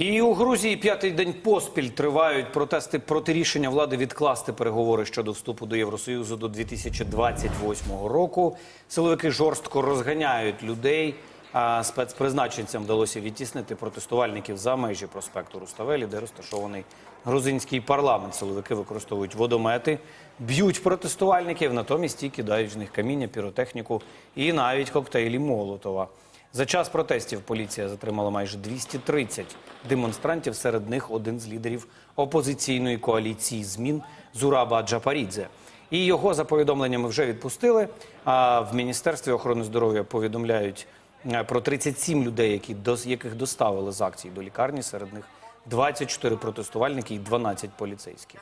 І у Грузії п'ятий день поспіль тривають протести проти рішення влади відкласти переговори щодо вступу до Євросоюзу до 2028 року. Силовики жорстко розганяють людей. А спецпризначенцям вдалося відтіснити протестувальників за межі проспекту Руставелі, де розташований грузинський парламент. Силовики використовують водомети, б'ють протестувальників, натомість ті кидають в них каміння, піротехніку і навіть коктейлі Молотова. За час протестів поліція затримала майже 230 демонстрантів. Серед них один з лідерів опозиційної коаліції змін Зураба Джапарідзе. І його за повідомленнями вже відпустили. А в міністерстві охорони здоров'я повідомляють е, про 37 людей, які яких доставили з акцій до лікарні. Серед них 24 протестувальники і 12 поліцейських.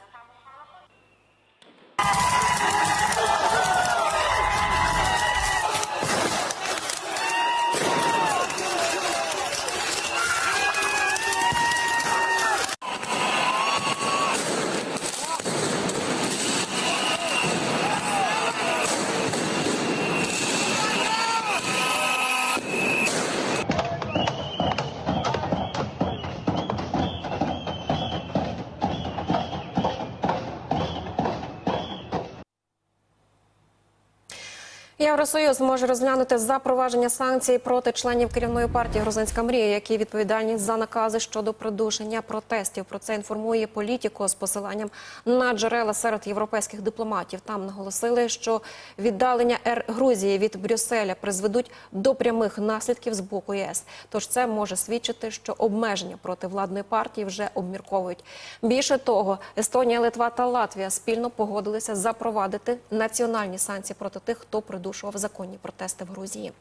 Євросоюз може розглянути запровадження санкцій проти членів керівної партії Грузинська мрія, які відповідальні за накази щодо придушення протестів. Про це інформує політико з посиланням на джерела серед європейських дипломатів. Там наголосили, що віддалення Р Грузії від Брюсселя призведуть до прямих наслідків з боку ЄС. Тож це може свідчити, що обмеження проти владної партії вже обмірковують. Більше того, Естонія, Литва та Латвія спільно погодилися запровадити національні санкції проти тих, хто придушував законні протести в Грузії.